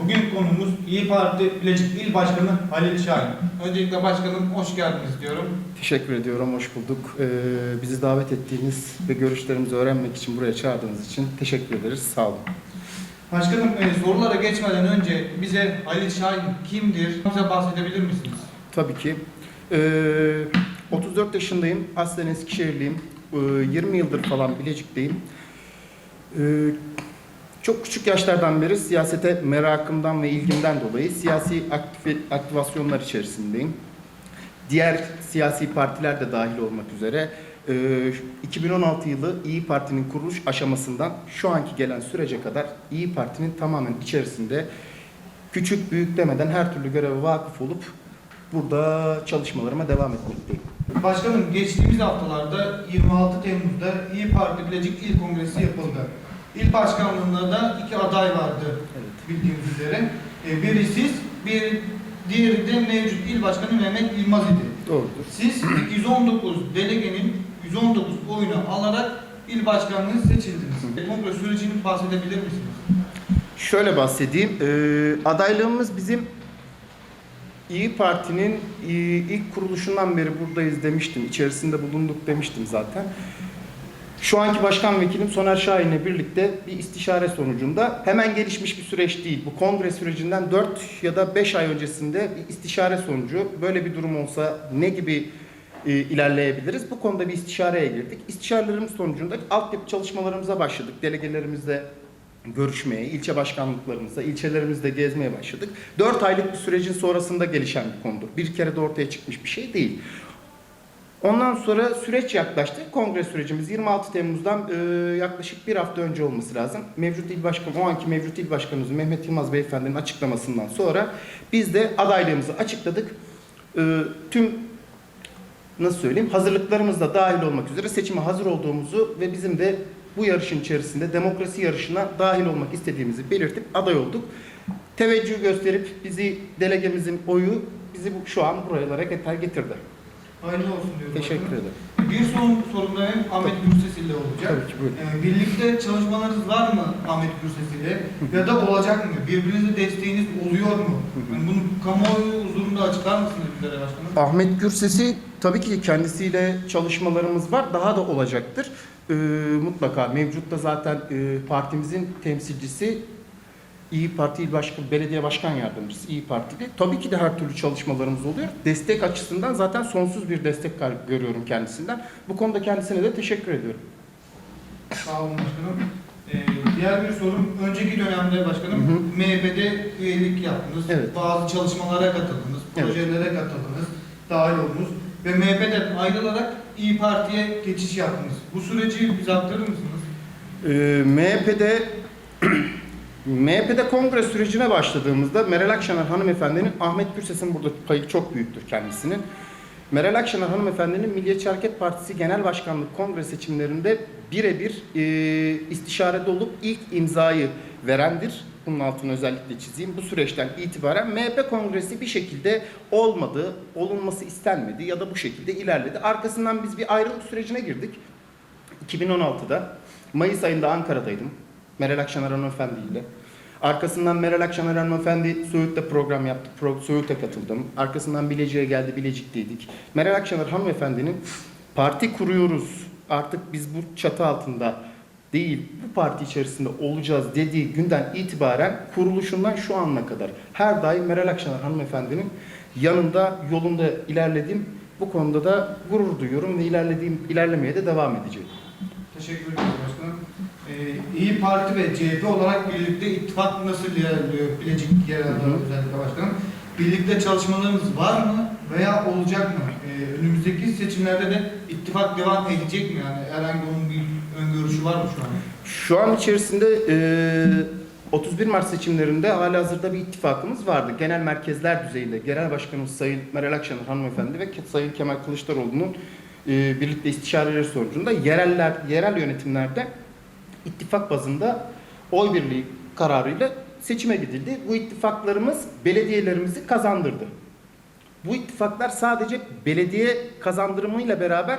Bugün konumuz İyi Parti Bilecik İl Başkanı Halil Şahin. Öncelikle başkanım hoş geldiniz diyorum. Teşekkür ediyorum, hoş bulduk. Ee, bizi davet ettiğiniz ve görüşlerimizi öğrenmek için buraya çağırdığınız için teşekkür ederiz. Sağ olun. Başkanım e, sorulara geçmeden önce bize Halil Şahin kimdir? Bize bahsedebilir misiniz? Tabii ki. Ee, 34 yaşındayım, aslen Eskişehirliyim. Ee, 20 yıldır falan Bilecik'teyim. Ee, çok küçük yaşlardan beri siyasete merakımdan ve ilgimden dolayı siyasi aktif, aktivasyonlar içerisindeyim. Diğer siyasi partiler de dahil olmak üzere e, 2016 yılı İyi Parti'nin kuruluş aşamasından şu anki gelen sürece kadar İyi Parti'nin tamamen içerisinde küçük büyük demeden her türlü göreve vakıf olup burada çalışmalarıma devam etmekteyim. Başkanım geçtiğimiz haftalarda 26 Temmuz'da İyi Parti Bilecik İl Kongresi yapıldı. İl başkanlığında da iki aday vardı Evet. bildiğiniz üzere. E, biri siz, bir diğeri de mevcut İl Başkanı Mehmet İlmaz idi. Doğrudur. Siz 119 delegenin 119 oyunu alarak il başkanlığı seçildiniz. Kongre sürecini bahsedebilir misiniz? Şöyle bahsedeyim. Ee, adaylığımız bizim İyi Parti'nin e, ilk kuruluşundan beri buradayız demiştim. İçerisinde bulunduk demiştim zaten. Şu anki başkan vekilim Soner Şahin'le birlikte bir istişare sonucunda hemen gelişmiş bir süreç değil. Bu kongre sürecinden 4 ya da 5 ay öncesinde bir istişare sonucu böyle bir durum olsa ne gibi e, ilerleyebiliriz? Bu konuda bir istişareye girdik. İstişarelerimiz sonucunda altyapı çalışmalarımıza başladık. Delegelerimizle görüşmeye, ilçe başkanlıklarımızda, ilçelerimizde gezmeye başladık. 4 aylık bir sürecin sonrasında gelişen bir konudur. Bir kere de ortaya çıkmış bir şey değil. Ondan sonra süreç yaklaştı. Kongre sürecimiz 26 Temmuz'dan e, yaklaşık bir hafta önce olması lazım. Mevcut il başkanı, o anki mevcut il başkanımız Mehmet Yılmaz Beyefendi'nin açıklamasından sonra biz de adaylığımızı açıkladık. E, tüm nasıl söyleyeyim hazırlıklarımız da dahil olmak üzere seçime hazır olduğumuzu ve bizim de bu yarışın içerisinde demokrasi yarışına dahil olmak istediğimizi belirtip aday olduk. Teveccüh gösterip bizi delegemizin oyu bizi bu, şu an buralara getir getirdi. Hayırlı olsun diyorum. Teşekkür ederim. Bir son sorum da hem Ahmet Gürses ile olacak. Tabii ki buyurun. Ee, birlikte çalışmalarınız var mı Ahmet Gürses ile? Ya da olacak mı? Birbirinize desteğiniz oluyor mu? Yani bunu kamuoyu huzurunda açıklar mısınız bizlere başkanım? Ahmet Gürses'i tabii ki kendisiyle çalışmalarımız var. Daha da olacaktır. Ee, mutlaka mevcutta zaten e, partimizin temsilcisi İyi Parti İl Başkan, Belediye Başkan Yardımcısı İyi Partili. Tabii ki de her türlü çalışmalarımız oluyor. Destek açısından zaten sonsuz bir destek gör- görüyorum kendisinden. Bu konuda kendisine de teşekkür ediyorum. Sağ olun başkanım. Ee, diğer bir sorum, önceki dönemde başkanım Hı hı. MHP'de üyelik yaptınız. Evet. Bazı çalışmalara katıldınız, Evet. projelere katıldınız, dahil oldunuz. Ve MHP'den ayrılarak İyi Parti'ye geçiş yaptınız. Bu süreci bize aktarır mısınız? Ee, MHP'de MHP'de kongre sürecine başladığımızda Meral Akşener hanımefendinin Ahmet Gürses'in burada payı çok büyüktür kendisinin. Meral Akşener hanımefendinin Milliyetçi Hareket Partisi Genel Başkanlık Kongre seçimlerinde birebir e, istişarede olup ilk imzayı verendir. Bunun altını özellikle çizeyim. Bu süreçten itibaren MHP kongresi bir şekilde olmadı, olunması istenmedi ya da bu şekilde ilerledi. Arkasından biz bir ayrılık sürecine girdik. 2016'da Mayıs ayında Ankara'daydım. Meral Akşener hanımefendi ile. Arkasından Meral Akşener hanımefendi Söğüt'te program yaptı. Pro, Söğüt'e katıldım. Arkasından Bilecik'e geldi. Bilecik'teydik. Meral Akşener hanımefendinin parti kuruyoruz. Artık biz bu çatı altında değil bu parti içerisinde olacağız dediği günden itibaren kuruluşundan şu ana kadar her daim Meral Akşener hanımefendinin yanında yolunda ilerledim. Bu konuda da gurur duyuyorum ve ilerlediğim ilerlemeye de devam edeceğim. Teşekkür ederim başkanım. Ee, İyi Parti ve CHP olarak birlikte ittifak nasıl ilerliyor Bilecik özellikle başkanım? Birlikte çalışmalarınız var mı veya olacak mı? Ee, önümüzdeki seçimlerde de ittifak devam edecek mi? Yani herhangi onun bir öngörüşü var mı şu an? Şu an içerisinde e, 31 Mart seçimlerinde hala hazırda bir ittifakımız vardı. Genel merkezler düzeyinde Genel Başkanımız Sayın Meral Akşener hanımefendi ve Sayın Kemal Kılıçdaroğlu'nun e, birlikte istişareleri sonucunda yereller, yerel yönetimlerde ittifak bazında oy birliği kararıyla seçime gidildi. Bu ittifaklarımız belediyelerimizi kazandırdı. Bu ittifaklar sadece belediye kazandırımıyla beraber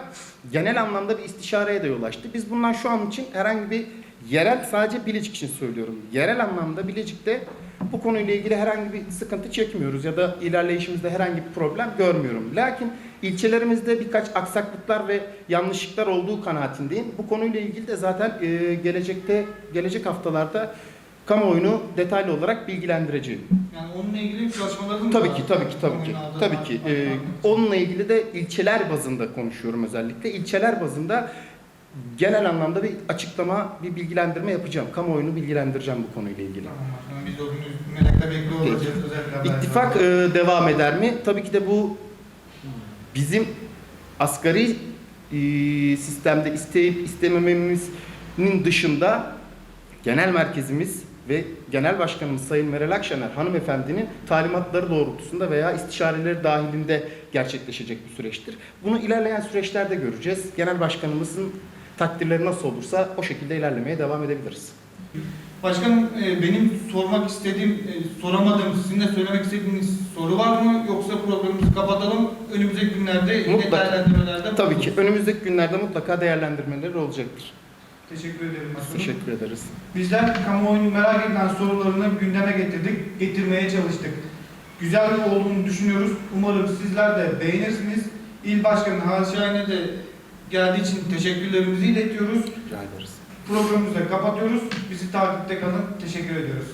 genel anlamda bir istişareye de yol açtı. Biz bundan şu an için herhangi bir yerel sadece Bilecik için söylüyorum. Yerel anlamda Bilecik'te Bu konuyla ilgili herhangi bir sıkıntı çekmiyoruz ya da ilerleyişimizde herhangi bir problem görmüyorum. Lakin ilçelerimizde birkaç aksaklıklar ve yanlışlıklar olduğu kanaatindeyim. Bu konuyla ilgili de zaten e, gelecekte gelecek haftalarda kamuoyunu detaylı olarak bilgilendireceğim. Yani onunla ilgili çalışmalarınız Tabii var. ki, tabii ki, tabii ki. Kamuoyuna Tabii ki. Ee, onunla ilgili de ilçeler bazında konuşuyorum özellikle. İlçeler bazında genel anlamda bir açıklama, bir bilgilendirme yapacağım. Kamuoyunu bilgilendireceğim bu konuyla ilgili. Tamam biz o günü merakla bekliyor olacağız. İttifak e, devam eder mi? Tabii ki de bu bizim asgari e, sistemde isteyip istemememizin dışında genel merkezimiz ve genel başkanımız Sayın Meral Akşener hanımefendinin talimatları doğrultusunda veya istişareleri dahilinde gerçekleşecek bir süreçtir. Bunu ilerleyen süreçlerde göreceğiz. Genel başkanımızın takdirleri nasıl olursa o şekilde ilerlemeye devam edebiliriz. Başkanım e, benim sormak istediğim, e, soramadığım, sizin de söylemek istediğiniz soru var mı? Yoksa programımızı kapatalım. Önümüzdeki günlerde yine Mutlaka. değerlendirmelerde Tabii ki önümüzdeki günlerde mutlaka değerlendirmeleri olacaktır. Teşekkür ederim başkanım. Teşekkür ederiz. Bizler kamuoyunun merak edilen sorularını gündeme getirdik, getirmeye çalıştık. Güzel olduğunu düşünüyoruz. Umarım sizler de beğenirsiniz. İl Başkanı Şahin'e de geldiği için teşekkürlerimizi iletiyoruz. Rica ederiz. Programımızı da kapatıyoruz. Bizi takipte kalın. Teşekkür ediyoruz.